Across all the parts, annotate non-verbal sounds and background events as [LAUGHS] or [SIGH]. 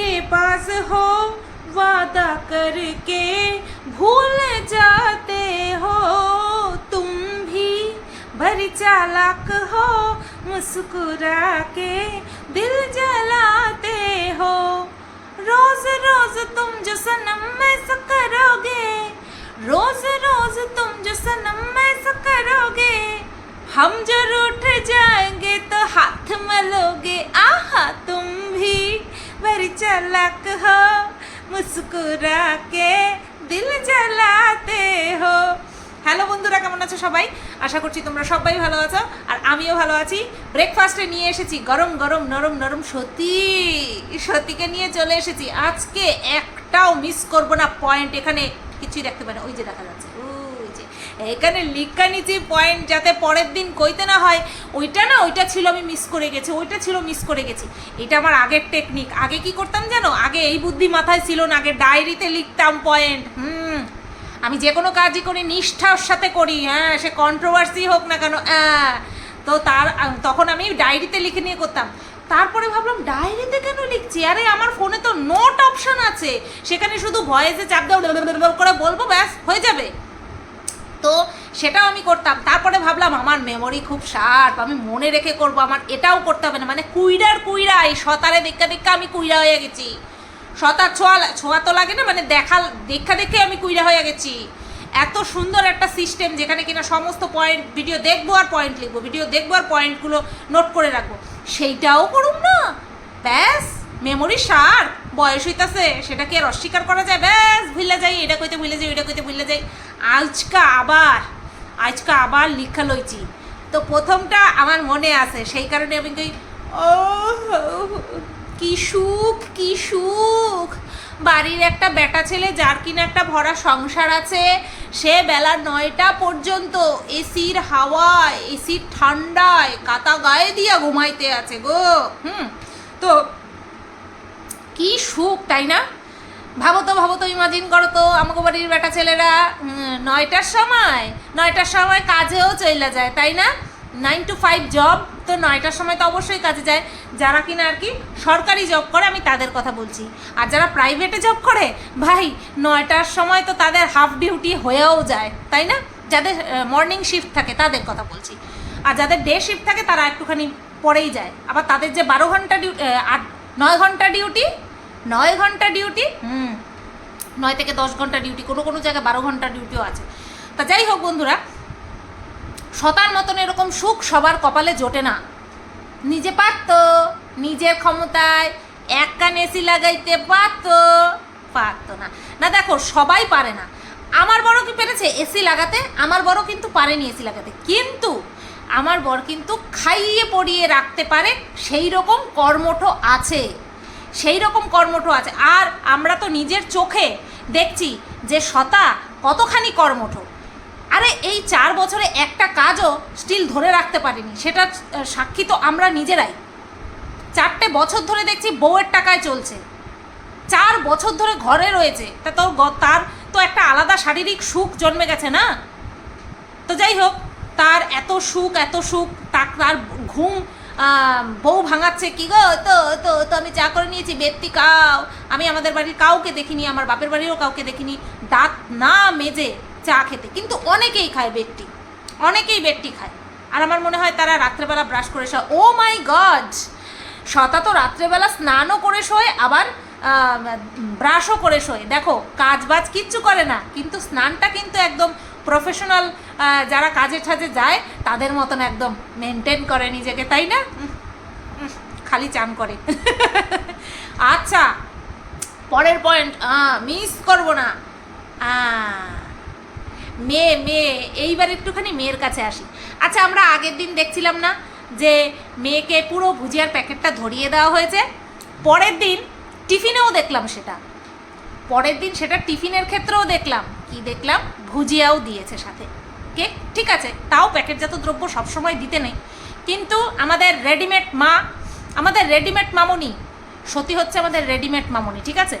के पास हो, वादा करके भूल जाते हो। तुम भी भरी चालाक हो, मुस्कुरा के दिल जलाते हो। रोज रोज तुम जो सनम ऐसा करोगे, रोज रोज तुम जो सनम ऐसा करोगे, हम जब उठ जाएँगे तो हाथ मलोगे। आहा, तुम भी बड़ी चालाक हो मुस्कुरा के দিল জ্বালাতে হো হ্যালো বন্ধুরা কেমন আছো সবাই আশা করছি তোমরা সবাই ভালো আছো আর আমিও ভালো আছি ব্রেকফাস্টে নিয়ে এসেছি গরম গরম নরম নরম সত্যি সত্যিকে নিয়ে চলে এসেছি আজকে একটাও মিস করব না পয়েন্ট এখানে কিছুই দেখতে পারে ওই যে দেখা যাচ্ছে ওই যে এখানে লিখা নিচে পয়েন্ট যাতে পরের দিন কইতে না হয় ওইটা না ওইটা ছিল আমি মিস করে গেছি ওইটা ছিল মিস করে গেছি এটা আমার আগের টেকনিক আগে কি করতাম জানো আগে এই বুদ্ধি মাথায় ছিল না আগে ডায়েরিতে লিখতাম পয়েন্ট হুম আমি যে কোনো কাজই করি নিষ্ঠার সাথে করি হ্যাঁ সে কন্ট্রোভার্সি হোক না কেন হ্যাঁ তো তার তখন আমি ডায়েরিতে লিখে নিয়ে করতাম তারপরে ভাবলাম ডায়েরিতে কেন লিখছি আরে আমার ফোনে তো নোট অপশান আছে সেখানে শুধু ভয়েসে চাপ দাও করে বলব ব্যাস হয়ে যাবে তো সেটাও আমি করতাম। তারপরে ভাবলাম, আমার মেমোরি খুব শার্প আমি মনে রেখে করব, আমার এটাও করতে হবে না। মানে কুইরার কুইরা, এই সতারে দেখা দেখা আমি কুইরা হয়ে গেছি। সতার ছোঁয়া ছোঁয়া তো লাগে না মানে দেখা দেখা দেখে আমি কুইরা হয়ে গেছি। এত সুন্দর একটা সিস্টেম যেখানে কিনা সমস্ত পয়েন্ট ভিডিও দেখব আর পয়েন্ট লিখব ভিডিও দেখব আর পয়েন্টগুলো নোট করে রাখব। সেইটাও করুম না। ব্যাস মেমোরি সার বয়স হইতাছে সেটা কি আর অস্বীকার করা যায়, ব্যাস, ভুলে যাই, এটা কইতে ভুলে যাই এটা কইতে ভুলে যাই। আজকা আবার আজকা আবার লিখা লইছি। তো প্রথমটা আমার মনে আছে, সেই কারণে আমি কই ও কি সুখ কি সুখ। বাড়ির একটা বেটা ছেলে যার কিনা একটা ভরা সংসার আছে, সে বেলা নয়টা পর্যন্ত এসির হাওয়ায়, এসির ঠান্ডায় কাতা গায়ে দিয়া ঘুমাইতে আছে গো। হুম, তো কি সুখ, তাই না? ভাবো তো ভাবো তো ইমাজিন করো তো আমাকে বাড়ির বেটা ছেলেরা নয়টার সময় নয়টার সময় কাজেও চলে যায়, তাই না? নাইন টু ফাইভ জব তো নয়টার সময় তো অবশ্যই কাজে যায়। যারা কিনা আর কি সরকারি জব করে, আমি তাদের কথা বলছি। আর যারা প্রাইভেটে জব করে, ভাই, নয়টার সময় তো তাদের হাফ ডিউটি হয়েও যায়, তাই না? যাদের মর্নিং শিফট থাকে, তাদের কথা বলছি। আর যাদের ডে শিফট থাকে, তারা একটুখানি পরেই যায়। আবার তাদের যে বারো ঘণ্টা ডিউটি আট, নয় ঘণ্টা ডিউটি নয় ঘণ্টা ডিউটি হুম, নয় থেকে দশ ঘণ্টা ডিউটি কোনো কোনো জায়গায় বারো ঘণ্টা ডিউটিও আছে। তা যাই হোক বন্ধুরা শতার মতন এরকম সুখ সবার কপালে জোটে না। নিজে পারতো, নিজের ক্ষমতায় এক কান এসি লাগাইতে পারতো পারতো না। না দেখো, সবাই পারে না। আমার বড় কি পেরেছে? এসি লাগাতে, আমার বড় কিন্তু পারেনি এসি লাগাতে। কিন্তু আমার বর কিন্তু খাইয়ে পড়িয়ে রাখতে পারে সেই রকম কর্মঠ আছে। সেই রকম কর্মঠ আছে। আর আমরা তো নিজের চোখে দেখছি যে শতা কতখানি কর্মঠ। আরে এই চার বছরে একটা কাজও স্টিল ধরে রাখতে পারিনি। সেটা সাক্ষী তো আমরা নিজেরাই। চারটে বছর ধরে দেখছি বউয়ের টাকায় চলছে। চার বছর ধরে ঘরে রয়েছে। তা তোর তার তো একটা আলাদা শারীরিক সুখ জন্মে গেছে না? তো যাই হোক, তার এত সুখ এত সুখ তার ঘুম বউ ভাঙাচ্ছে কি গো? তো তো তো আমি চা করে নিয়েছি, বেত্তি কাও। আমি আমাদের বাড়ির কাউকে দেখিনি, আমার বাপের বাড়িরও কাউকে দেখিনি। দাঁত না মেজে চা খেতে। কিন্তু অনেকেই খায় বেটটি অনেকেই বেটটি খায়। আর আমার মনে হয় তারা রাত্রেবেলা ব্রাশ করে শোয়। ও মাই গড! শতা তো রাত্রেবেলা স্নানও করে শোয়, আবার ব্রাশও করে শোয়। দেখো কাজ বাজ কিচ্ছু করে না, কিন্তু স্নানটা কিন্তু একদম প্রফেশনাল যারা কাজে ঠাজে যায়, তাদের মতন একদম মেনটেন করে নিজেকে, তাই না? খালি চান করে। [LAUGHS] আচ্ছা পরের পয়েন্ট মিস করব না। মেয়ে মেয়ে, এইবার একটুখানি মেয়ের কাছে আসি। আচ্ছা আমরা আগের দিন দেখছিলাম না যে মেয়েকে পুরো ভুজিয়ার প্যাকেটটা ধরিয়ে দেওয়া হয়েছে? পরের দিন টিফিনেও দেখলাম সেটা। পরের দিন সেটা টিফিনের ক্ষেত্রেও দেখলাম। কি দেখলাম? ভুজিয়াও দিয়েছে সাথে। কেক ঠিক আছে, তাও প্যাকেটজাত দ্রব্য সবসময় দিতে নেই। কিন্তু আমাদের রেডিমেড মা, আমাদের রেডিমেড মামনি, সতী হচ্ছে আমাদের রেডিমেড মামনি, ঠিক আছে?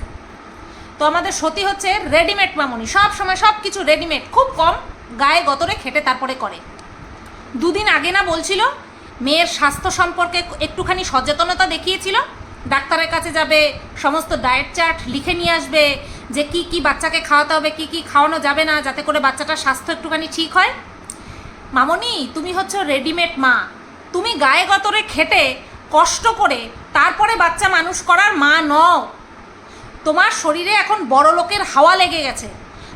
তো আমাদের সতী হচ্ছে রেডিমেড মামনি সব সময় সব কিছু রেডিমেড, খুব কম গায়ে গতরে খেটে তারপরে করে। দুদিন আগে না বলছিল, মেয়ের স্বাস্থ্য সম্পর্কে একটুখানি সচেতনতা দেখিয়েছিল ডাক্তারের কাছে যাবে, সমস্ত ডায়েট চার্ট লিখে নিয়ে আসবে যে কি কি বাচ্চাকে খাওয়াতে হবে, কি কি খাওয়ানো যাবে না, যাতে করে বাচ্চাটার স্বাস্থ্য একটুখানি ঠিক হয়। মামনি, তুমি হচ্ছে রেডিমেড মা। তুমি গায়ে গতরে খেটে, কষ্ট করে তারপরে বাচ্চা মানুষ করার মা নও। তোমার শরীরে এখন বড় লোকের হাওয়া লেগে গেছে।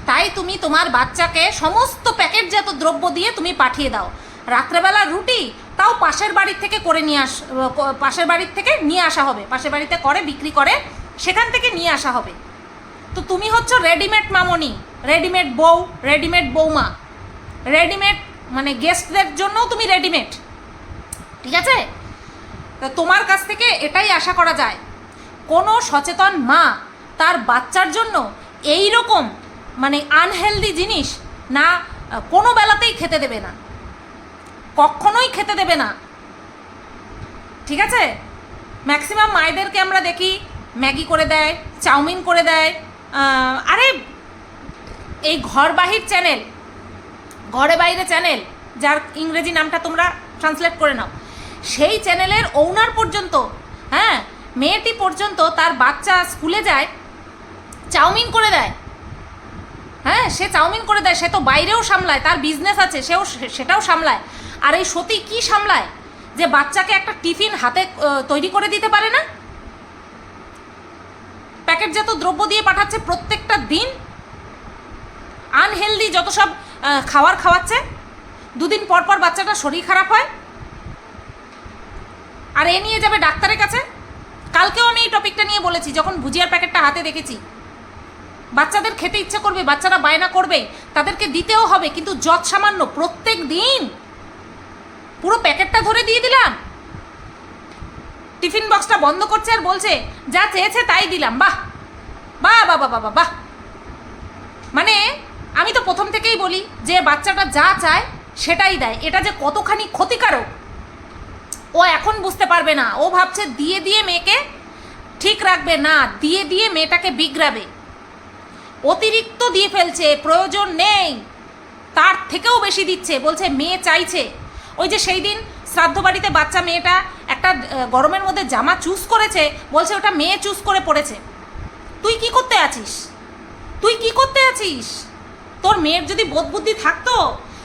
তাই তুমি তোমার বাচ্চাকে সমস্ত প্যাকেটজাত দ্রব্য দিয়ে তুমি পাঠিয়ে দাও। রাত্রেবেলা রুটি তাও পাশের বাড়ির থেকে করে নিয়ে আস পাশের বাড়ির থেকে নিয়ে আসা হবে। পাশের বাড়িতে করে, বিক্রি করে, সেখান থেকে নিয়ে আসা হবে। তো তুমি হচ্ছে রেডিমেড মামনি রেডিমেড বউ রেডিমেড বৌমা। রেডিমেড মানে গেস্টদের জন্যও তুমি রেডিমেড ঠিক আছে? তো তোমার কাছ থেকে এটাই আশা করা যায়। কোনো সচেতন মা তার বাচ্চার জন্য এই রকম মানে আনহেলদি জিনিস না, কোনো বেলাতেই খেতে দেবে না। কখনোই খেতে দেবে না। ঠিক আছে? ম্যাক্সিমাম মায়েদেরকে আমরা দেখি ম্যাগি করে দেয়, চাউমিন করে দেয় আরে, এই ঘর বাহির চ্যানেল ঘরে বাইরে চ্যানেল যার ইংরেজি নামটা তোমরা ট্রান্সলেট করে নাও, সেই চ্যানেলের ওনার পর্যন্ত হ্যাঁ মেয়েটি পর্যন্ত তার বাচ্চা স্কুলে যায়, চাউমিন করে দেয়। হ্যাঁ সে চাউমিন করে দেয়, সে তো বাইরেও সামলায়, তার বিজনেস আছে, সেও সেটাও সামলায়। আর এই সতী কি সামলায়? যে বাচ্চাকে একটা টিফিন হাতে তৈরি করে দিতে পারে না? প্যাকেটজাত দ্রব্য দিয়ে পাঠাচ্ছে প্রত্যেকটা দিন? আনহেলদি যত সব খাওয়ার খাওয়াচ্ছে? দুদিন পর পর বাচ্চাটা শরীর খারাপ হয়? আর এ নিয়ে যাবে ডাক্তারের কাছে? কালকেও আমি এই টপিকটা নিয়ে বলেছি, যখন ভুজিয়ার প্যাকেটটা হাতে দেখেছি। বাচ্চাদের খেতে ইচ্ছে করবে, বাচ্চারা বায়না করবে, তাদেরকে দিতেও হবে, কিন্তু যৎ সামান্য প্রত্যেক দিন পুরো প্যাকেটটা ধরে দিয়ে দিলাম। টিফিন বক্সটা বন্ধ করছে আর বলছে, যা চেয়েছে তাই দিলাম। বাহ! বাহ বাহ বাহ বাহ বাহ! মানে আমি তো প্রথম থেকেই বলি যে বাচ্চাটা যা চায় সেটাই দেয়। এটা যে কতখানি ক্ষতিকারক, ও এখন বুঝতে পারবে না। ও ভাবছে দিয়ে দিয়ে মেয়েকে ঠিক রাখবে, না, দিয়ে দিয়ে মেয়েটাকে বিগড়াবে। অতিরিক্ত দিয়ে ফেলছে, প্রয়োজন নেই। তার থেকেও বেশি দিচ্ছে। বলছে, মেয়ে চাইছে ওই যে সেই দিন শ্রাদ্ধ বাড়িতে বাচ্চা মেয়েটা একটা গরমের মধ্যে জামা চুজ করেছে, বলছে ওটা মেয়ে চুজ করে পড়েছে। তুই কি করতে আছিস? তুই কি করতে আছিস? তোর মেয়ের যদি বোধ বুদ্ধি থাকতো,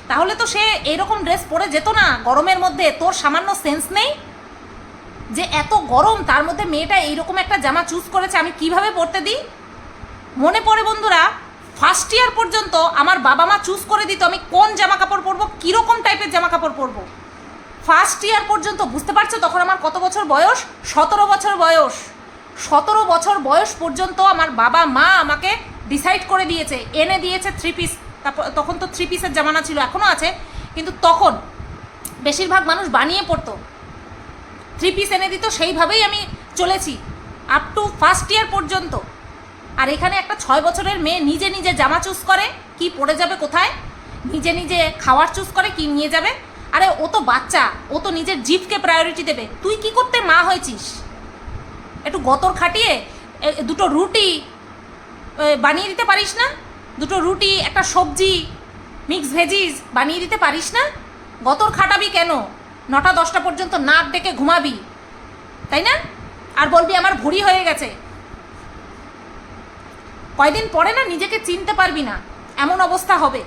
তাহলে তো সে এরকম ড্রেস পরে যেত না, গরমের মধ্যে। তোর সামান্য সেন্স নেই? যে এত গরম, তার মধ্যে মেয়েটা এইরকম একটা জামা চুজ করেছে, আমি কীভাবে পরতে দিই? মনে পড়ে বন্ধুরা ফার্স্ট ইয়ার পর্যন্ত আমার বাবা মা চুজ করে দিত আমি কোন জামা কাপড় পরবো, কীরকম টাইপের জামা কাপড় পরবো। ফার্স্ট ইয়ার পর্যন্ত, বুঝতে পারছ? তখন আমার কত বছর বয়স? সতেরো বছর বয়স। সতেরো বছর বয়স পর্যন্ত আমার বাবা মা আমাকে ডিসাইড করে দিয়েছে। এনে দিয়েছে থ্রি পিস তারপর, তখন তো থ্রি পিসের জামানা ছিল এখনও আছে। কিন্তু তখন বেশিরভাগ মানুষ বানিয়ে পড়তো থ্রি পিস এনে দিত, সেইভাবেই আমি চলেছি। আপ টু ফার্স্ট ইয়ার পর্যন্ত। আর এখানে একটা ছয় বছরের মেয়ে নিজে নিজে জামা চুজ করে, কি পড়ে যাবে কোথায়? নিজে নিজে খাওয়ার চুজ করে, কি নিয়ে যাবে? আরে, ও তো বাচ্চা, ও তো নিজের জিভকে প্রায়োরিটি দেবে। তুই কি করতে মা হয়েছিস? একটু গতর খাটিয়ে দুটো রুটি বানিয়ে দিতে পারিস না? দুটো রুটি, একটা সবজি মিক্স ভেজিস বানিয়ে দিতে পারিস না? গতর খাটাবি কেন? নটা দশটা পর্যন্ত নাক ডেকে ঘুমাবি, তাই না? আর বলবি, আমার ভুড়ি হয়ে গেছে। কয়দিন পরে না নিজেকে চিনতে পারবি না। এমন অবস্থা হবে।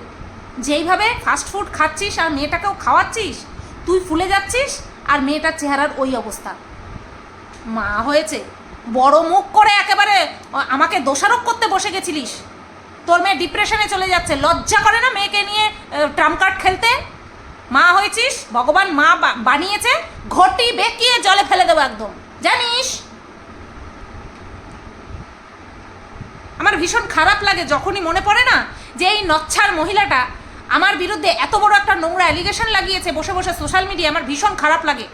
যেইভাবে ফাস্ট ফুড খাচ্ছিস আর মেয়েটাকেও খাওয়াচ্ছিস, তুই ফুলে যাচ্ছিস আর মেয়েটার চেহারার ওই অবস্থা। মা হয়েছে, বড় মুখ করে একেবারে আমাকে দোষারোপ করতে বসে গেছিলিস। তোর মেয়ে ডিপ্রেশনে চলে যাচ্ছে, লজ্জা করে না মেয়েকে নিয়ে ট্রাম কার্ড খেলতে? মা হয়েছিস, ভগবান মা বানিয়েছে, ঘটি বেঁকিয়ে জলে ফেলে দেবো একদম। জানিস আমার ভীষণ খারাপ লাগে যখনই মনে পড়ে না যে এই নচ্ছার মহিলাটা আমার বিরুদ্ধে এত বড় একটা নোংরা অ্যালিগেশন লাগিয়েছে, বসে বসে সোশ্যাল মিডিয়া আমার ভীষণ খারাপ লাগে।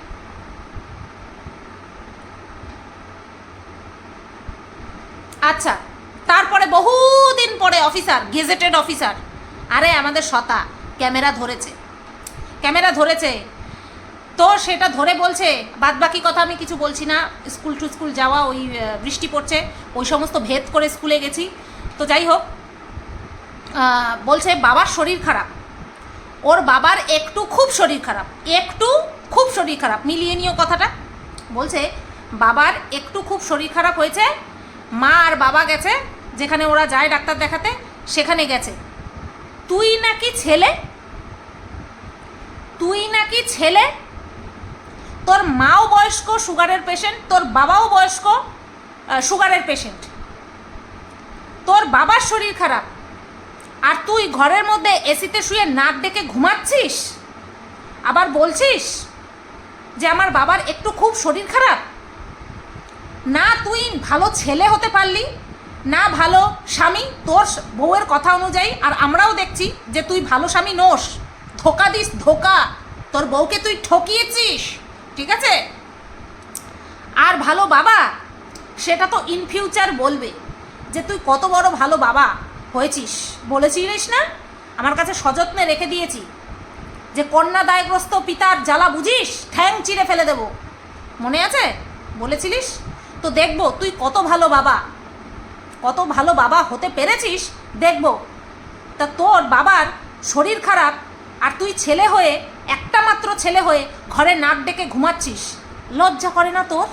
আচ্ছা তারপরে বহুদিন পরে অফিসার গেজেটেড অফিসার আরে আমাদের শতা ক্যামেরা ধরেছে। ক্যামেরা ধরেছে তো সেটা ধরে বলছে বাদ বাকি কথা আমি কিছু বলছি না। স্কুল টু স্কুল যাওয়া, ওই বৃষ্টি পড়ছে, ওই সমস্ত ভেদ করে স্কুলে গেছি। তো যাই হোক বলছে বাবার শরীর খারাপ। ওর বাবার একটু খুব শরীর খারাপ, একটু খুব শরীর খারাপ। মিলিয়ে নিও কথাটা। বলছে, বাবার একটু খুব শরীর খারাপ হয়েছে, মা আর বাবা গেছে, যেখানে ওরা যায় ডাক্তার দেখাতে, সেখানে গেছে। তুই নাকি ছেলে? তুই নাকি ছেলে? তোর মাও বয়স্ক, সুগারের পেশেন্ট তোর বাবাও বয়স্ক সুগারের পেশেন্ট তোর বাবার শরীর খারাপ, আর তুই ঘরের মধ্যে এসিতে শুয়ে নাক ডেকে ঘুমাচ্ছিস? আবার বলছিস যে আমার বাবার একটু খুব শরীর খারাপ? না তুই ভালো ছেলে হতে পারলি, না ভালো স্বামী, তোর বউয়ের কথা অনুযায়ী, আর আমরাও দেখছি যে তুই ভালো স্বামী নোস। ধোকা দিস, ধোকা। তোর বউকে তুই ঠকিয়েছিস। ঠিক আছে? আর ভালো বাবা, সেটা তো ইন ফিউচার বলবে যে তুই কত বড় ভালো বাবা হয়েছিস। বলেছিলিস না? আমার কাছে সযত্নে রেখে দিয়েছি। যে কন্যা দায়গ্রস্ত পিতার জ্বালা বুঝিস? ঠ্যাং চিড়ে ফেলে দেব। মনে আছে? বলেছিলিস? তো দেখব তুই কত ভালো বাবা। কত ভালো বাবা হতে পেরেছিস? দেখব। তা তোর বাবার শরীর খারাপ আর তুই ছেলে হয়ে একটা মাত্র ছেলে হয়ে ঘরে নাক ডেকে ঘুমাচ্ছিস। লজ্জা করে না তোর?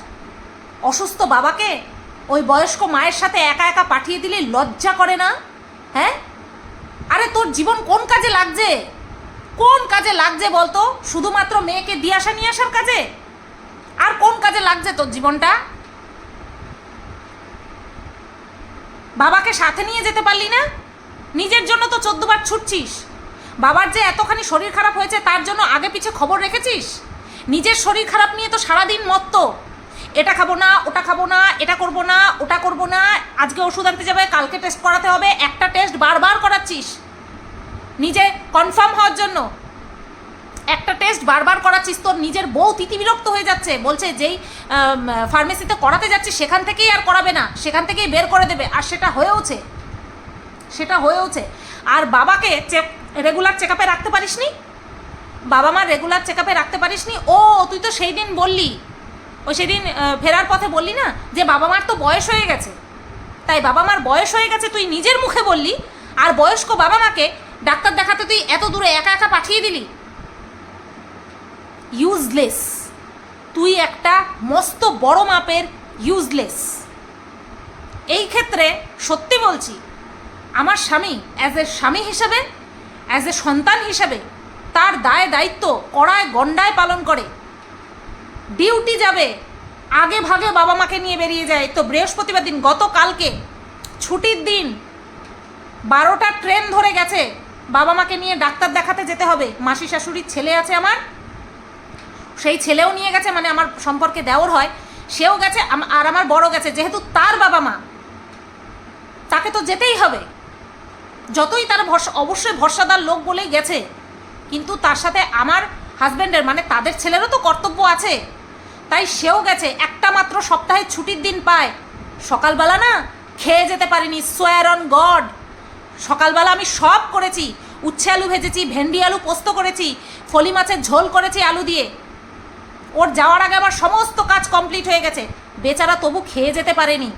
অসুস্থ বাবাকে ওই বয়স্ক মায়ের সাথে একা একা পাঠিয়ে দিলে লজ্জা করে না? হ্যাঁ? আরে তোর জীবন কোন কাজে লাগছে? কোন কাজে লাগছে বলতো? শুধুমাত্র মেয়েকে দিয়ে আসা, নিয়ে আসার কাজে? আর কোন কাজে লাগছে তোর জীবনটা? বাবাকে সাথে নিয়ে যেতে পারলি না? নিজের জন্য তো চোদ্দবার ছুটছিস। বাবার যে এতখানি শরীর খারাপ হয়েছে তার জন্য আগে পিছে খবর রেখেছিস? নিজের শরীর খারাপ নিয়ে তো সারাদিন মত্ত। এটা খাব না, ওটা খাব না, এটা করব না, ওটা করব না, আজকে ওষুধ আনতে যাবে, কালকে টেস্ট করাতে হবে, একটা টেস্ট বারবার করাচ্ছিস। নিজে কনফার্ম হওয়ার জন্য। একটা টেস্ট বারবার করাচ্ছিস, তোর নিজের বউ তিতি বিরক্ত হয়ে যাচ্ছে। বলছে যেই ফার্মেসিতে করাতে যাচ্ছিস সেখান থেকেই আর করাবে না, সেখান থেকেই বের করে দেবে। আর সেটা হয়েওছে। সেটা হয়েওছে। আর বাবাকে রেগুলার চেক আপে রাখতে পারিসনি? বাবা মার রেগুলার চেক আপে রাখতে পারিসনি? ও, তুই তো সেই দিন বললি, ওই সেদিন ফেরার পথে বললি না যে বাবা মার তো বয়স হয়ে গেছে। তাই বাবা মার বয়স হয়ে গেছে তুই নিজের মুখে বললি, আর বয়স্ক বাবা মাকে ডাক্তার দেখাতে তুই এত দূরে একা একা পাঠিয়ে দিলি। ইউজলেস তুই একটা মস্ত বড় মাপের ইউজলেস এই ক্ষেত্রে সত্যি বলছি, আমার স্বামী অ্যাজ এ স্বামী হিসেবে অ্যাজ এ সন্তান হিসেবে তার দায় দায়িত্ব কড়ায় গণ্ডায় পালন করে। ডিউটি যাবে, আগে ভাগে বাবা মাকে নিয়ে বেরিয়ে যায়। তো বৃহস্পতিবার দিন গতকালকে ছুটির দিন বারোটা ট্রেন ধরে গেছে। বাবা মাকে নিয়ে ডাক্তার দেখাতে যেতে হবে। মাসি শাশুড়ির ছেলে আছে আমার। সেই ছেলেও নিয়ে গেছে মানে আমার সম্পর্কে দেওর হয়। সেও গেছে আর আমার বড় গেছে। যেহেতু তার বাবা মা, তাকে তো যেতেই হবে। যতই তার ভরসা অবশ্যই ভরসাদার লোক বলেই গেছে, কিন্তু তার সাথে আমার হাজব্যান্ডের মানে তাদের ছেলেরও তো কর্তব্য আছে। তাই সেও গেছে, একটা মাত্র সপ্তাহে ছুটির দিন পায়। সকালবেলা না খেয়ে যেতে পারিনি সোয়ার অন গড সকালবেলা আমি সব করেছি, উচ্ছে আলু ভেজেছি, ভেন্ডি আলু পোস্ত করেছি, ফলি মাছের ঝোল করেছি আলু দিয়ে। ওর যাওয়ার আগে আমার সমস্ত কাজ কমপ্লিট হয়ে গেছে। বেচারা তবু খেয়ে যেতে পারেনি।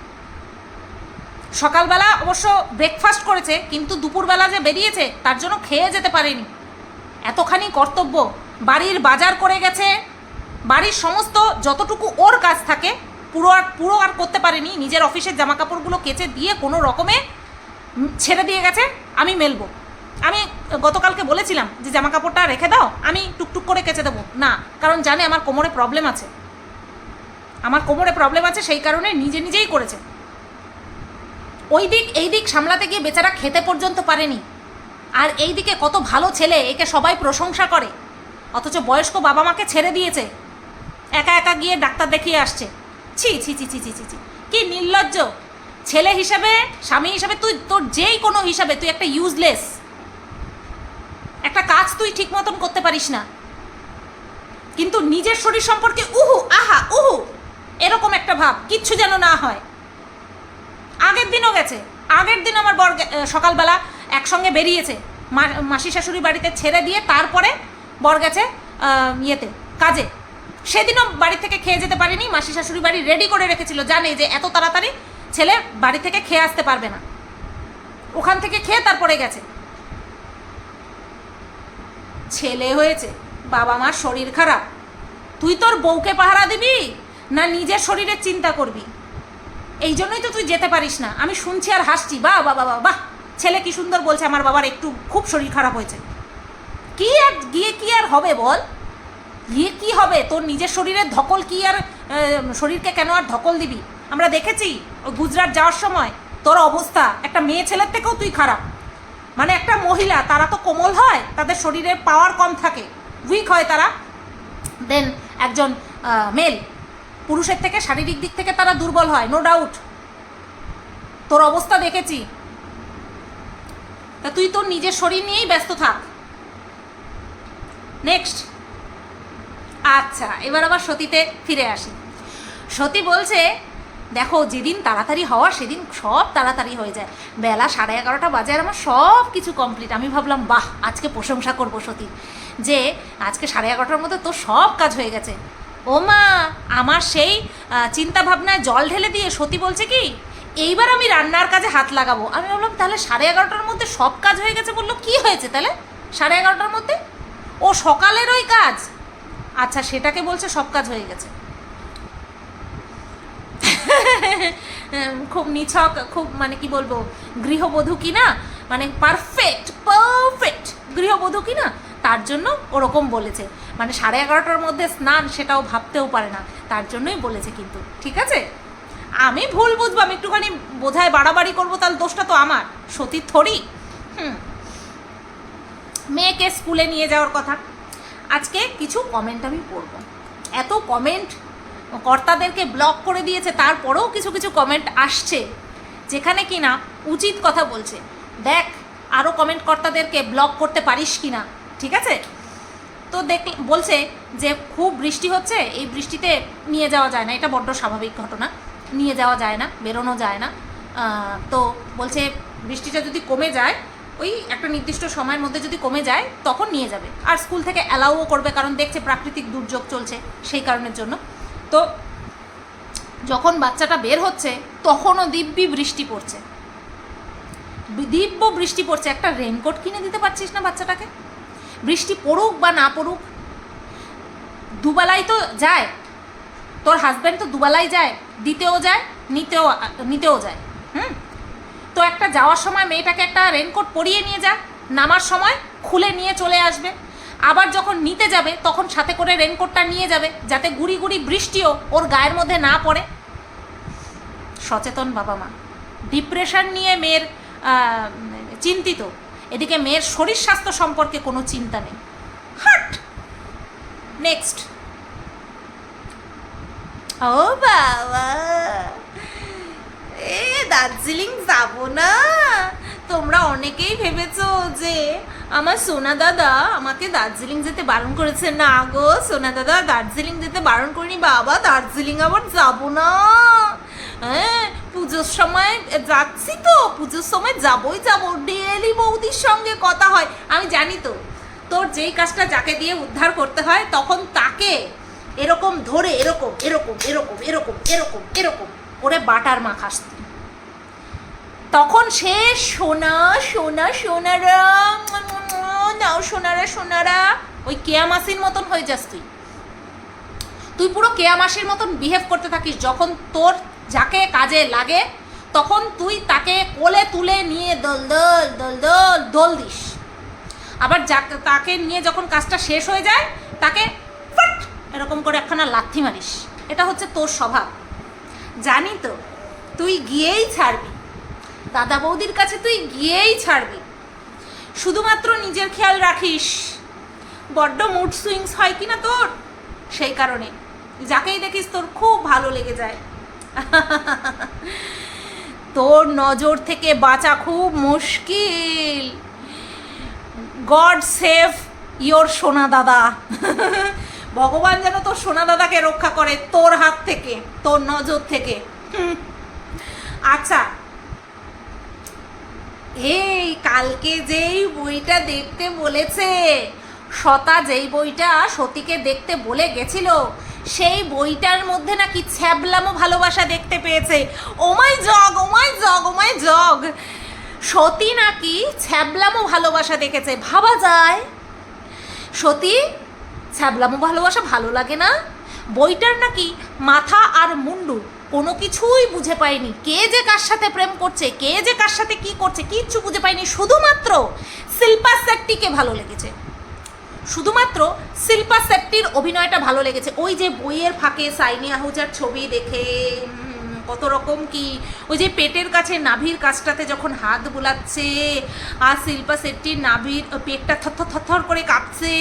সকালবেলা অবশ্য ব্রেকফাস্ট করেছে, কিন্তু দুপুরবেলা যে বেরিয়েছে, তার জন্য খেয়ে যেতে পারেনি। এতখানি কর্তব্য। বাড়ির বাজার করে গেছে। বাড়ির সমস্ত যতটুকু ওর কাজ থাকে, পুরো আর পুরো আর করতে পারেনি। নিজের অফিসের জামা কাপড়গুলো কেচে দিয়ে কোনো রকমে ছেড়ে দিয়ে গেছে। আমি মেলবো। আমি গতকালকে বলেছিলাম যে জামা কাপড়টা রেখে দাও, আমি টুকটুক করে কেচে দেবো। না, কারণ জানে আমার কোমরে প্রবলেম আছে। আমার কোমরে প্রবলেম আছে, সেই কারণে নিজে নিজেই করেছে। ওই দিক, এই দিক সামলাতে গিয়ে বেচারা খেতে পর্যন্ত পারেনি। আর এই দিকে কত ভালো ছেলে, একে সবাই প্রশংসা করে। অথচ বয়স্ক বাবা মাকে ছেড়ে দিয়েছে। একা একা গিয়ে ডাক্তার দেখিয়ে আসছে। ছি ছি ছি ছি ছি ছি ছি। কি নির্লজ্জ। ছেলে হিসাবে, স্বামী হিসাবে তুই, তোর যেই কোনো হিসাবে তুই একটা ইউজলেস একটা কাজ তুই ঠিক মতন করতে পারিস না। কিন্তু নিজের শরীর সম্পর্কে উহু, আহা, উহু, এরকম একটা ভাব, কিচ্ছু যেন না হয়। আগের দিনও গেছে। আগের দিন আমার বর সকালবেলা একসঙ্গে বেরিয়েছে। মাসি শাশুড়ি বাড়িতে ছেড়ে দিয়ে তারপরে বর গেছে ইয়েতে, কাজে। সেদিনও বাড়ি থেকে খেয়ে যেতে পারিনি। মাসি শাশুড়ি বাড়ি রেডি করে রেখেছিল, জানে যে এত তাড়াতাড়ি ছেলে বাড়ি থেকে খেয়ে আসতে পারবে না। ওখান থেকে খেয়ে তারপরে গেছে। ছেলে হয়েছে, বাবা মার শরীর খারাপ। তুই তোর বউকে পাহারা দিবি না নিজের শরীরের চিন্তা করবি? এই জন্যই তো তুই যেতে পারিস না। আমি শুনছি আর হাসছি। বাহ বাবা বাবা বাহ ছেলে কি সুন্দর বলছে, আমার বাবার একটু খুব শরীর খারাপ হয়েছে। কি আর, গিয়ে কি আর হবে বল? গিয়ে কি হবে? তোর নিজের শরীরের ধকল কি আর শরীরকে কেন আর ধকল দিবি? আমরা দেখেছি ওই গুজরাট যাওয়ার সময় তোর অবস্থা। একটা মেয়ে ছেলের থেকেও তুই খারাপ। মানে একটা মহিলা, তারা তো কোমল হয়, তাদের শরীরের পাওয়ার কম থাকে। উইক হয় তারা। দেন একজন মেল পুরুষের থেকে শারীরিক দিক থেকে তারা দুর্বল হয় নো ডাউট তোর অবস্থা দেখেছি। তা তুই তোর নিজের শরীর নিয়েই ব্যস্ত থাক। নেক্সট আচ্ছা এবার আবার সতীতে ফিরে আসি। সতী বলছে, দেখো, যেদিন তাড়াতাড়ি হওয়া, সেদিন সব তাড়াতাড়ি হয়ে যায়। বেলা সাড়ে এগারোটা বাজে আর আমার সব কিছু কমপ্লিট আমি ভাবলাম, বাহ, আজকে প্রশংসা করব সতীর যে আজকে সাড়ে এগারোটার মধ্যে তোর সব কাজ হয়ে গেছে। ও মা আমার সেই চিন্তা ভাবনায় জল ঢেলে দিয়ে সতী বলছে কি, এইবার আমি রান্নার কাজে হাত লাগাবো। আমি ভাবলাম, তাহলে সাড়ে এগারোটার মধ্যে সব কাজ হয়ে গেছে বলল, কি হয়েছে তাহলে সাড়ে এগারোটার মধ্যে? ও সকালের ওই কাজ। আচ্ছা সেটাকে বলছে সব কাজ হয়ে গেছে। খুব নিছক, খুব মানে কি বলব, গৃহবধূ কি না মানে পারফেক্ট পারফেক্ট গৃহবধূ কি না, তার জন্য ওরকম বলেছে। মানে সাড়ে এগারোটার মধ্যে স্নান সেটাও ভাবতেও পারে না। তার জন্যই বলেছে কিন্তু, ঠিক আছে? আমি ভুল বুঝব, আমি একটুখানি বোধহয় বাড়াবাড়ি করব, তাহলে দোষটা তো আমার। সতীর থরি। হুম। মেয়েকে স্কুলে নিয়ে যাওয়ার কথা। আজকে কিছু কমেন্ট আমি পড়ব। এত কমেন্ট কর্তাদেরকে ব্লক করে দিয়েছে, তারপরেও কিছু কিছু কমেন্ট আসছে, যেখানে কি না উচিত কথা বলছে। দেখ আরও কমেন্ট কর্তাদেরকে ব্লক করতে পারিস কি না ঠিক আছে? তো দেখ বলছে যে খুব বৃষ্টি হচ্ছে, এই বৃষ্টিতে নিয়ে যাওয়া যায় না। এটা বড্ড স্বাভাবিক ঘটনা। নিয়ে যাওয়া যায় না, বেরোনো যায় না। তো বলছে বৃষ্টিটা যদি কমে যায়, ওই একটা নির্দিষ্ট সময়ের মধ্যে যদি কমে যায়, তখন নিয়ে যাবে। আর স্কুল থেকে অ্যালাউও করবে, কারণ দেখছে প্রাকৃতিক দুর্যোগ চলছে সেই কারণের জন্য। তো যখন বাচ্চাটা বের হচ্ছে, তখনও দিব্যি বৃষ্টি পড়ছে। দিব্য বৃষ্টি পড়ছে। একটা রেনকোট কিনে দিতে পারছিস না বাচ্চাটাকে? বৃষ্টি পড়ুক বা না পড়ুক, দুবেলাই তো যায়। তোর হাজব্যান্ড তো দুবেলাই যায় দিতেও যায়, নিতেও নিতেও যায়, হুম? তো একটা যাওয়ার সময় মেয়েটাকে একটা রেনকোট পরিয়ে নিয়ে যা, নামার সময় খুলে নিয়ে চলে আসবে। আবার যখন নিতে যাবে, তখন সাথে করে রেনকোটটা নিয়ে যাবে, যাতে গুড়ি গুড়ি বৃষ্টিও ওর গায়ের মধ্যে না পড়ে। সচেতন বাবা মা। ডিপ্রেশন নিয়ে মেয়ের চিন্তিত। এদিকে মেয়ের শরীর স্বাস্থ্য সম্পর্কে কোনো চিন্তা নেই। হাট! নেক্সট ও বাবা! এ, দার্জিলিং যাব না। তোমরা অনেকেই ভেবেছো যে আমার সোনা দাদা আমাকে দার্জিলিং যেতে বারণ করেছে। না গো, সোনা দাদা দার্জিলিং যেতে বারণ করিনি বাবা। দার্জিলিং আবার যাব না। হ্যাঁ পুজোর সময় যাচ্ছি তো, পুজোর সময় যাবই যাব। ডেলি বৌদির সঙ্গে কথা হয়। আমি জানি তো, তোর যেই কাজটা যাকে দিয়ে উদ্ধার করতে হয়, তখন তাকে এরকম ধরে এরকম এরকম এরকম এরকম এরকম এরকম ওরে বাটার মাখাস তুই। তখন সে সোনা সোনা, সোনারা নাও সোনারা সোনারা, ওই কেয়া মাসির মতন হয়ে যাস তুই। তুই পুরো কেয়া মাসির মতন বিহেভ করতে থাকিস, যখন তোর যাকে কাজে লাগে, তখন তুই তাকে কোলে তুলে নিয়ে দোল দোল দোল দোল দোল দিস। আবার যাকে তাকে নিয়ে যখন কাজটা শেষ হয়ে যায়, তাকে ফট এরকম করে একখানা লাথি মারিস। এটা হচ্ছে তোর স্বভাব। জানি তো, তুই গিয়েই ছাড়বি। দাদা বৌদির কাছে তুই গিয়েই ছাড়বি। শুধুমাত্র নিজের খেয়াল রাখিস। বড্ড মুড সুইংস হয় কি না তোর? সেই কারণে। যাকেই দেখিস তোর খুব ভালো লেগে যায়। [LAUGHS] তোর নজর থেকে বাঁচা খুব মুশকিল। গড সেভ ইয়োর সোনা দাদা। [LAUGHS] ভগবান যেন তোর সোনা দাদাকে রক্ষা করে তোর হাত থেকে, তোর নজর থেকে। আচ্ছা। এই কালকে যেই বইটা দেখতে বলেছে, সতা যেই বইটা সতীকে দেখতে বলে গেছিল সেই বইটার মধ্যে নাকি ছ্যাবলামো ভালোবাসা দেখতে পেয়েছে। ওমাই জগ ওমাই জগ ওমাই জগ। সতী নাকি ছ্যাবলামো ভালোবাসা দেখেছে, ভাবা যায়। সতী, ছ্যাবলামো ভালোবাসা ভালো লাগে না? বইটার নাকি মাথা আর মুন্ডু কোনো কিছুই বুঝে পায়নি। কে যে কার সাথে প্রেম করছে, কে যে কার সাথে কি করছে, কিচ্ছু বুঝে পায়নি। শুধুমাত্র শিল্পা শেট্টিকে ভালো লেগেছে। শুধুমাত্র শিল্পা শেট্টির অভিনয়টা ভালো লেগেছে। ওই যে বইয়ের ফাঁকে সাইনি আহুজার ছবি দেখে কত রকম কি, ওই যে পেটের কাছে নাভির কাছটাতে যখন হাত বোলাচ্ছে, আর শিল্পা শেট্টির নাভির পেটটা থর থর করে কাঁপছে,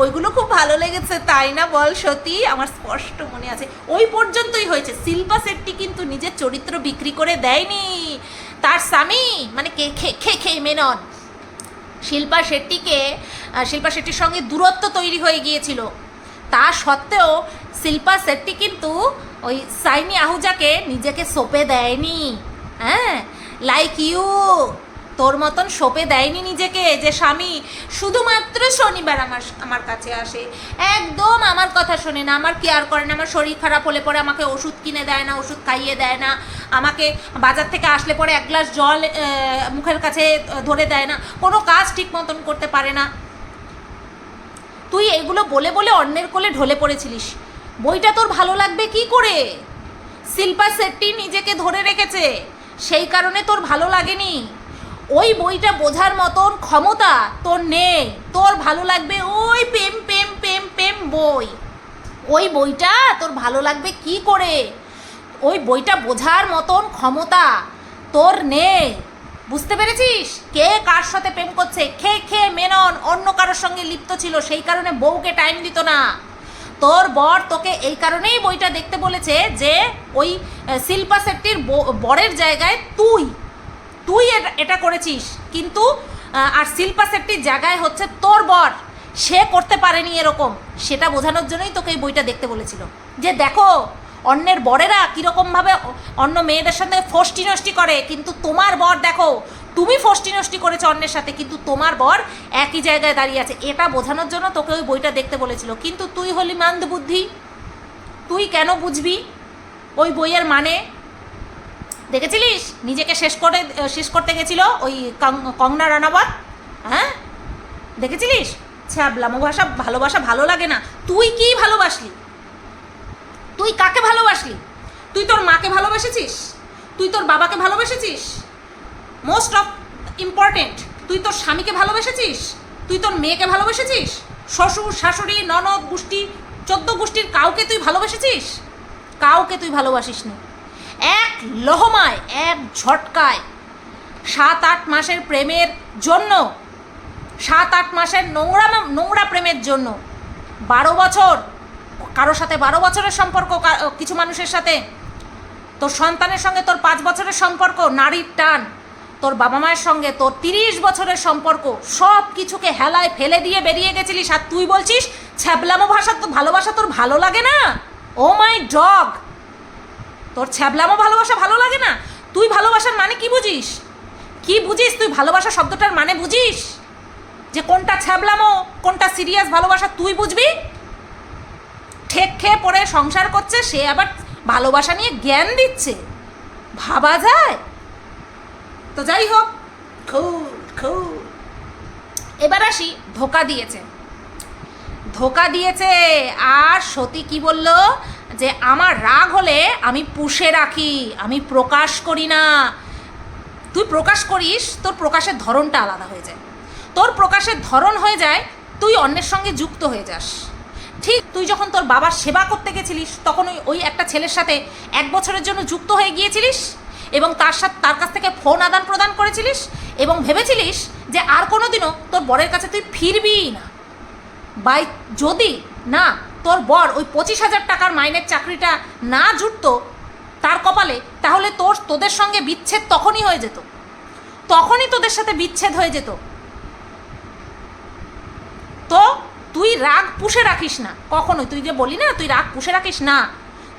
ওইগুলো খুব ভালো লেগেছে, তাই না বল সত্যি আমার স্পষ্ট মনে আছে। ওই পর্যন্তই হয়েছে। শিল্পা শেট্টি কিন্তু নিজের চরিত্র বিক্রি করে দেয়নি। তার স্বামী মানে কে খে খে খে মেনন? শিল্পা শেট্টিকে শিল্পা শেট্টির সঙ্গে দূরত্ব তৈরি হয়ে গিয়েছিল। তা সত্ত্বেও শিল্পা শেট্টি কিন্তু ওই সাইনি আহুজাকে নিজেকে সোপে দেয়নি। হ্যাঁ? লাইক ইউ তোর মতন সোপে দেয়নি নিজেকে যে স্বামী শুধুমাত্র শনিবার আমার আমার কাছে আসে। একদম আমার কথা শোনে না, আমার কেয়ার করে না, আমার শরীর খারাপ হলে পরে আমাকে ওষুধ কিনে দেয় না, ওষুধ খাইয়ে দেয় না, আমাকে বাজার থেকে আসলে পরে এক গ্লাস জল মুখের কাছে ধরে দেয় না, কোনো কাজ ঠিক মতন করতে পারে না। তুই এগুলো বলে বলে অন্যের কোলে ঢলে পড়েছিলিস। বইটা তোর ভালো লাগবে কি করে? শিল্পা শেট্টি নিজেকে ধরে রেখেছে। সেই কারণে তোর ভালো লাগেনি। ওই বইটা বোঝার মতন ক্ষমতা তোর নেই। তোর ভালো লাগবে ওই পেম পেম পেম পেম বই। ওই বইটা তোর ভালো লাগবে কি করে? ওই বইটা বোঝার মতন ক্ষমতা তোর নেই। বুঝতে পেরেছিস? কে কার সাথে প্রেম করছে? খে খে, মেনন, অন্য কারোর সঙ্গে লিপ্ত ছিল, সেই কারণে বউকে টাইম দিত না। তোর বর তোকে এই কারণেই বইটা দেখতে বলেছে যে ওই শিল্পা শেট্টির বরের জায়গায় তুই তুই এটা- করেছিস, কিন্তু আর শিল্পা শেট্টির জায়গায় হচ্ছে তোর বর। সে করতে পারেনি এরকম। সেটা বোঝানোর জন্যই তোকে এই বইটা দেখতে বলেছিল। যে দেখো, অন্যের বরেরা কীরকমভাবে অন্য মেয়েদের সাথে ফষ্টি নষ্টি করে, কিন্তু তোমার বর দেখো, তুমি ফষ্টি নষ্টি করেছ অন্যের সাথে, কিন্তু তোমার বর একই জায়গায় দাঁড়িয়ে আছে। এটা বোঝানোর জন্য তোকে ওই বইটা দেখতে বলেছিল। কিন্তু তুই হলি মান্দ বুদ্ধি। তুই কেন বুঝবি? ওই বইয়ের মানে দেখেছিলিস? নিজেকে শেষ করে, শেষ করতে গেছিল ওই কং- কঙ্গনা রানাবত? হ্যাঁ? দেখেছিলিস? ছ্যাবলামো ভাষা ভালোবাসা ভালো লাগে না। তুই কি ভালোবাসলি? তুই কাকে ভালোবাসলি? তুই তোর মাকে ভালোবেসেছিস? তুই তোর বাবাকে ভালোবেসেছিস? মোস্ট অফ ইম্পর্টেন্ট তুই তোর স্বামীকে ভালোবেসেছিস? তুই তোর মেয়েকে ভালোবেসেছিস? শ্বশুর, শাশুড়ি, ননদ, গোষ্ঠী, চোদ্দ গোষ্ঠীর কাউকে তুই ভালোবেসেছিস? কাউকে তুই ভালোবাসিস না এক লহমায়, এক ঝটকায়। সাত আট মাসের প্রেমের জন্য, সাত আট মাসের নোংরা নোংরা প্রেমের জন্য। বারো বছর, কারোর সাথে বারো বছরের সম্পর্ক কিছু মানুষের সাথে। তোর সন্তানের সঙ্গে তোর পাঁচ বছরের সম্পর্ক, নারীর টান। তোর বাবা মায়ের সঙ্গে তোর তিরিশ বছরের সম্পর্ক, সব কিছুকে হেলায় ফেলে দিয়ে বেরিয়ে গেছিলিস। আর তুই বলছিস, ছ্যাবলামো ভাষা তো, ভালোবাসা তোর ভালো লাগে না? ও মাই ডগ তোর ছ্যাবলামো ভালোবাসা ভালো লাগে না? তুই ভালোবাসার মানে কি বুঝিস? কি বুঝিস তুই ভালোবাসা শব্দটার মানে বুঝিস? যে কোনটা ছ্যাবলামো, কোনটা সিরিয়াস ভালোবাসা তুই বুঝবি? ঠেক খেয়ে পড়ে সংসার করছে, সে আবার ভালোবাসা নিয়ে জ্ঞান দিচ্ছে। ভাবা যায়? তো যাই হোক এবার আসি, ধোকা দিয়েছে। ধোকা দিয়েছে, আর সতী কি বলল? যে আমার রাগ হলে আমি পুষে রাখি, আমি প্রকাশ করি না। তুই প্রকাশ করিস, তোর প্রকাশের ধরনটা আলাদা হয়ে যায়। তোর প্রকাশের ধরন হয়ে যায়, তুই অন্যের সঙ্গে যুক্ত হয়ে যাস। ঠিক তুই যখন তোর বাবার সেবা করতে গেছিলিস, তখন ওই ওই একটা ছেলের সাথে এক বছরের জন্য যুক্ত হয়ে গিয়েছিলিস এবং তার সাথে তার কাছ থেকে ফোন আদান প্রদান করেছিলিস এবং ভেবেছিলিস যে আর কোনো দিনও তোর বরের কাছে তুই ফিরবি না। বাই যদি না তোর বর ওই পঁচিশ হাজার টাকার মাইনের চাকরিটা না জুটতো তার কপালে, তাহলে তোর, তোদের সঙ্গে বিচ্ছেদ তখনই হয়ে যেত। তখনই তোদের সাথে বিচ্ছেদ হয়ে যেত। তো তুই রাগ পুষে রাখিস না, কখনোই। তুই যে বলি না, তুই রাগ পুষে রাখিস না।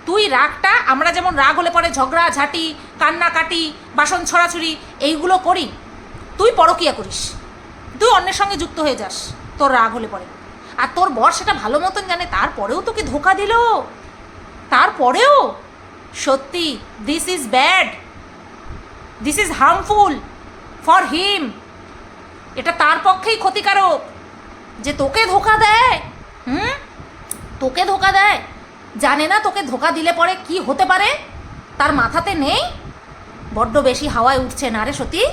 তুই রাগটা, আমরা যেমন রাগ হলে পরে ঝগড়া, ঝাঁটি, কান্নাকাটি, বাসন ছড়াছড়ি, এইগুলো করি। তুই পরকিয়া করিস। তুই অন্যের সঙ্গে যুক্ত হয়ে যাস, তোর রাগ হলে পরে। আর তোর বর সেটা ভালো মতন জানে, তারপরেও তোকে ধোকা দিল। তারপরেও? সত্যি this is bad this is harmful for him এটা তার পক্ষেই ক্ষতিকারক। যে তোকে ধোকা দেয়, হুম? তোকে ধোকা দেয়। জানে না তোকে ধোকা দিলে পরে কি হতে পারে? তার মাথাতে নেই? বড্ড বেশি হাওয়ায় উঠছে না রে সতী?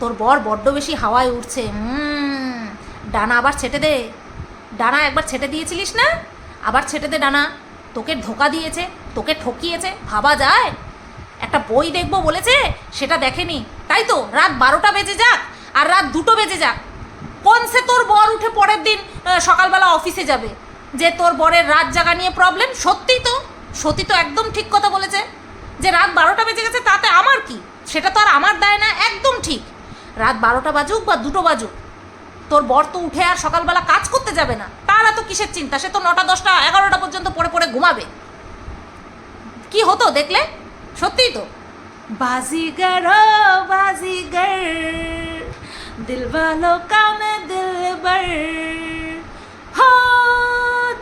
তোর বর বড্ড বেশি হাওয়ায় উঠছে, হুম। ডানা আবার ছেটে দে। ডানা একবার ছেটে দিয়েছিলিস না? আবার ছেটে দে ডানা। তোকে ধোকা দিয়েছে, তোকে ঠকিয়েছে, ভাবা যায়? একটা বই দেখব বলেছে, সেটা দেখেনি। তাই তো, রাত বারোটা বেজে যাক, আর রাত দুটো বেজে যাক। কোন সে তোর বর উঠে পরের দিন সকালবেলা অফিসে যাবে? যে তোর বরের রাত জাগা নিয়ে প্রবলেম সত্যিই তো, সত্যি তো একদম ঠিক কথা বলেছে। যে রাত বারোটা বেজে গেছে, তাতে আমার কি? সেটা তো আর আমার দায় না, একদম ঠিক। রাত বারোটা বাজুক বা দুটো বাজুক তোর বর তো উঠে আর সকালবেলা কাজ করতে যাবে না। তারা তো কিসের চিন্তা? সে তো নটা, দশটা, এগারোটা পর্যন্ত পরে পরে ঘুমাবে। কি হতো দেখলে? সত্যিই তো। বাজিগার বাজিগার দিলবালো কামে দিলবার হো,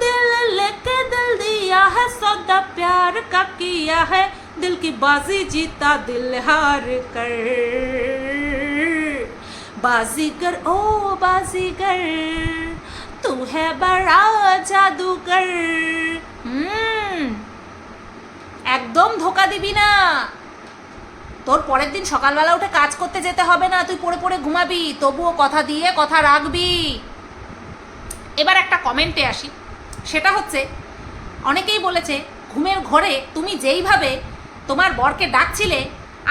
দিল লেকে দিল দিয়া হ্যা সদা প্যার কা কিয়া হ্যা দিল কি বাজি জিতা দিল হার কর। बाजीगर ओ बाजीगर तू है बड़ा जादूगर हम्म একদম ধোকা দিবি না তোর পরের দিন সকালবেলা উঠে কাজ করতে যেতে হবে না তুই পড়ে পড়ে ঘুমাবি তবুও কথা দিয়ে কথা রাখবি এবার একটা কমেন্টে আসি সেটা হচ্ছে অনেকেই বলেছে ঘুমের ঘরে তুমি যেইভাবে তোমার বরকে ডাকছিলে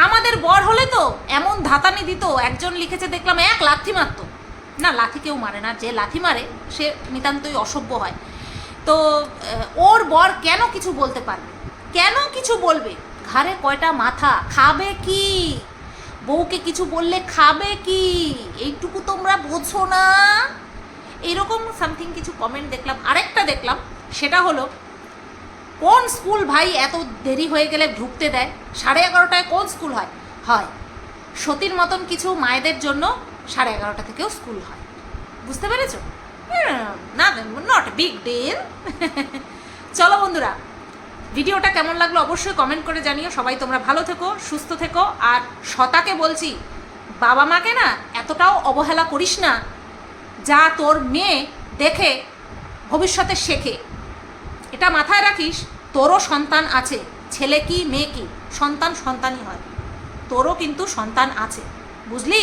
আমাদের বর হলে তো এমন ধাতানি দিত, একজন লিখেছে দেখলাম এক লাথি মারত। না, লাথি কেউ মারে না, যে লাথি মারে, সে নিতান্তই অসভ্য হয়। তো ওর বর কেন কিছু বলতে পারবে? কেন কিছু বলবে? ঘাড়ে কয়টা মাথা, খাবে কি? বউকে কিছু বললে খাবে কি? এইটুকু তোমরা বোঝো না। এরকম সামথিং কিছু কমেন্ট দেখলাম। আরেকটা দেখলাম, সেটা হলো কোন স্কুল ভাই এত দেরি হয়ে গেলে ঢুকতে দেয়? সাড়ে এগারোটায় কোন স্কুল হয়? হয়। সতীর মতন কিছু মায়েদের জন্য সাড়ে এগারোটা থেকেও স্কুল হয়। বুঝতে পেরেছ? না নট বিগ ডিল চলো বন্ধুরা, ভিডিওটা কেমন লাগল অবশ্যই কমেন্ট করে জানিও। সবাই তোমরা ভালো থেকো, সুস্থ থেকো। আর শতাকে বলছি, বাবা মাকে না এতটাও অবহেলা করিস না, যা তোর মেয়ে দেখে, ভবিষ্যতে শেখে। এটা মাথায় রাখিস, তোরও সন্তান আছে, ছেলে কি, মেয়ে কি, সন্তান সন্তানই হয়। তোরও কিন্তু সন্তান আছে, বুঝলি?